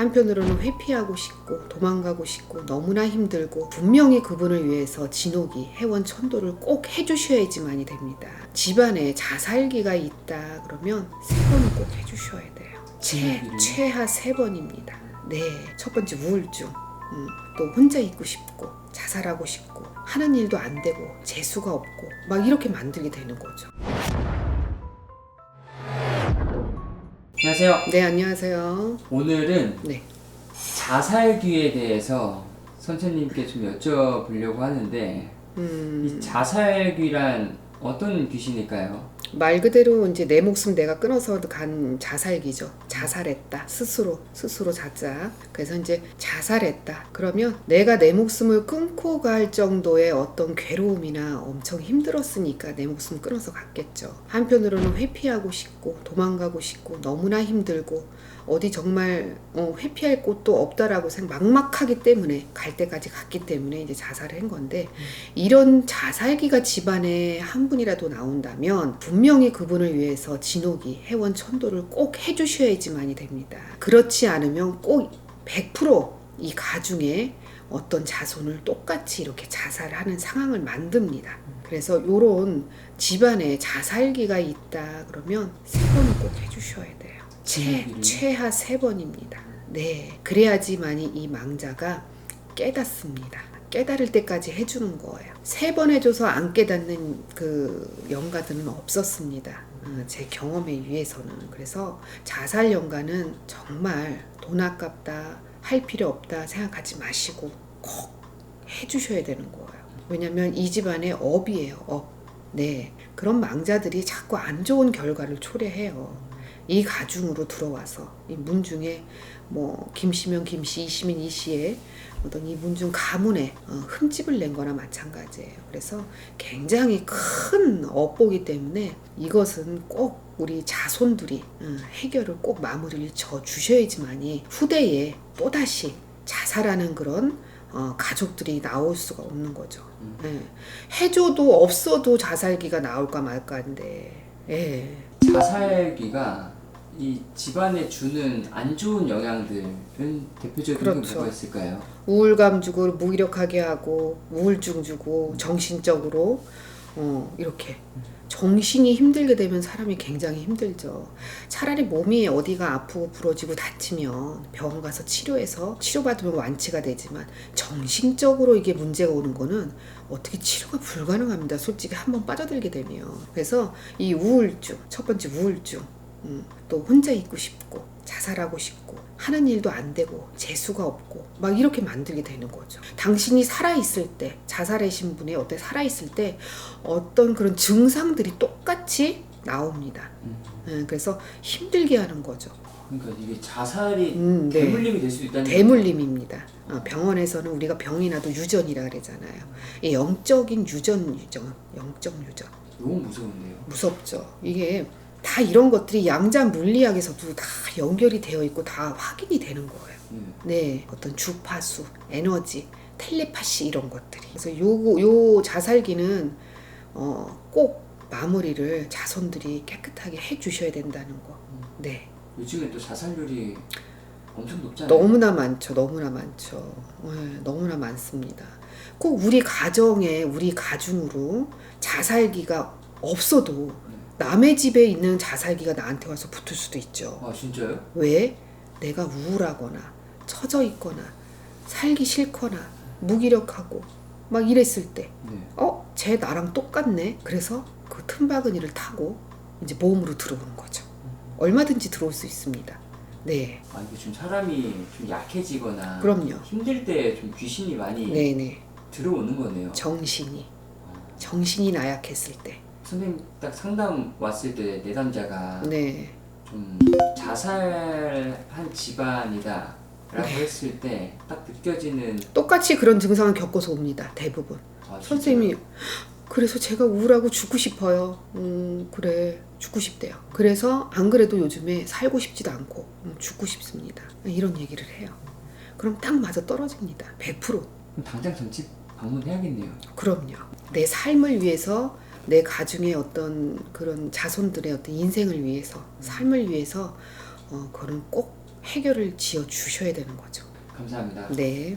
한편으로는 회피하고 싶고 도망가고 싶고 너무나 힘들고 분명히 그분을 위해서 진옥이 해원 천도를 꼭 해주셔야지만이 됩니다. 집안에 자살기가 있다 그러면 세 번은 꼭 해주셔야 돼요. 최, 음. 최하 세 번입니다. 네, 첫 번째 우울증. 음, 또 혼자 있고 싶고 자살하고 싶고 하는 일도 안 되고 재수가 없고 막 이렇게 만들게 되는 거죠. 안녕하세요. 네, 안녕하세요. 오늘은 네. 자살귀에 대해서 선생님께 좀 여쭤보려고 하는데 음, 이 자살귀란 어떤 귀신일까요? 말 그대로 이제 내 목숨 내가 끊어서 간 자살기죠. 자살했다. 스스로 스스로 자자. 그래서 이제 자살했다. 그러면 내가 내 목숨을 끊고 갈 정도의 어떤 괴로움이나 엄청 힘들었으니까 내 목숨 끊어서 갔겠죠. 한편으로는 회피하고 싶고 도망가고 싶고 너무나 힘들고 어디 정말 어, 회피할 곳도 없다라고 생각 막막하기 때문에 갈 때까지 갔기 때문에 이제 자살을 한 건데 이런 자살기가 집안에 한 분이라도 나온다면 분명히 그분을 위해서 진옥이 해원 천도를 꼭 해주셔야지만이 됩니다. 그렇지 않으면 꼭 100%이 가중에 어떤 자손을 똑같이 이렇게 자살하는 상황을 만듭니다. 그래서 요런 집안에 자살기가 있다 그러면 세 번은 꼭 해주셔야 돼요. 최, 진옥이를? 최하 세 번입니다. 네. 그래야지만이 이 망자가 깨닫습니다. 깨달을 때까지 해주는 거예요. 세 번 해줘서 안 깨닫는 그 연가들은 없었습니다. 어, 제 경험에 의해서는. 그래서 자살 연가는 정말 돈 아깝다, 할 필요 없다 생각하지 마시고 꼭 해주셔야 되는 거예요. 왜냐면 이 집안의 업이에요, 업. 네. 그런 망자들이 자꾸 안 좋은 결과를 초래해요. 이 가중으로 들어와서 이 문중에 뭐 김시면 김씨, 이시민 이씨의 어떤 이 문중 가문에 어, 흠집을 낸 거나 마찬가지예요. 그래서 굉장히 큰 업보기 때문에 이것은 꼭 우리 자손들이 어, 해결을 꼭 마무리를 져 주셔야지만이 후대에 또다시 자살하는 그런 어, 가족들이 나올 수가 없는 거죠. 음. 예. 해줘도 없어도 자살기가 나올까 말까인데. 예. 자살귀가 이 집안에 주는 안 좋은 영향들은 대표적인 게 그렇죠. 뭐가 있을까요? 우울감 주고 무기력하게 하고 우울증 주고 정신적으로 어 이렇게 정신이 힘들게 되면 사람이 굉장히 힘들죠. 차라리 몸이 어디가 아프고 부러지고 다치면 병원 가서 치료해서 치료받으면 완치가 되지만 정신적으로 이게 문제가 오는 거는 어떻게 치료가 불가능합니다. 솔직히 한번 빠져들게 되면. 그래서 이 우울증, 첫 번째 우울증, 음, 또 혼자 있고 싶고 자살하고 싶고 하는 일도 안 되고 재수가 없고 막 이렇게 만들게 되는 거죠. 당신이 살아 있을 때 자살하신 분이 어때 살아 있을 때 어떤 그런 증상들이 똑같이 나옵니다. 음. 음, 그래서 힘들게 하는 거죠. 그러니까 이게 자살이 음, 네. 대물림이 될 수 있다는 대물림입니다. 어, 병원에서는 우리가 병이 나도 유전이라 그러잖아요. 이 영적인 유전 유전, 영적 유전. 너무 무서운데요. 무섭죠. 이게 다 이런 것들이 양자 물리학에서도 다 연결이 되어 있고 다 확인이 되는 거예요. 네. 네, 어떤 주파수, 에너지, 텔레파시 이런 것들이. 그래서 요, 요 자살기는 어, 꼭 마무리를 자손들이 깨끗하게 해 주셔야 된다는 거. 네, 요즘에 또 자살률이 엄청 높잖아요. 너무나 많죠, 너무나 많죠. 네, 너무나 많습니다. 꼭 우리 가정에 우리 가중으로 자살기가 없어도 남의 집에 있는 자살기가 나한테 와서 붙을 수도 있죠. 아 진짜요? 왜? 내가 우울하거나 처져 있거나 살기 싫거나 무기력하고 막 이랬을 때, 네. 어? 쟤 나랑 똑같네. 그래서 그 틈바구니를 타고 이제 몸으로 들어오는 거죠. 얼마든지 들어올 수 있습니다. 네, 아 이게 좀 사람이 좀 약해지거나 그럼요. 힘들 때 좀 귀신이 많이 네네. 들어오는 거네요. 정신이 어. 정신이 나약했을 때, 선생님 딱 상담 왔을 때 내담자가 네, 좀 자살한 집안이다 라고 네. 했을 때 딱 느껴지는 똑같이 그런 증상을 겪어서 옵니다. 대부분. 아, 진짜요? 선생님이 그래서 제가 우울하고 죽고 싶어요. 음 그래 죽고 싶대요. 그래서 안 그래도 요즘에 살고 싶지도 않고 음, 죽고 싶습니다. 이런 얘기를 해요. 그럼 딱 맞아 떨어집니다. 100%. 그럼 당장 전집 방문해야겠네요. 그럼요. 내 삶을 위해서 내 가중의 어떤 그런 자손들의 어떤 인생을 위해서 삶을 위해서 어 그거는 꼭 해결을 지어 주셔야 되는 거죠. 감사합니다. 네.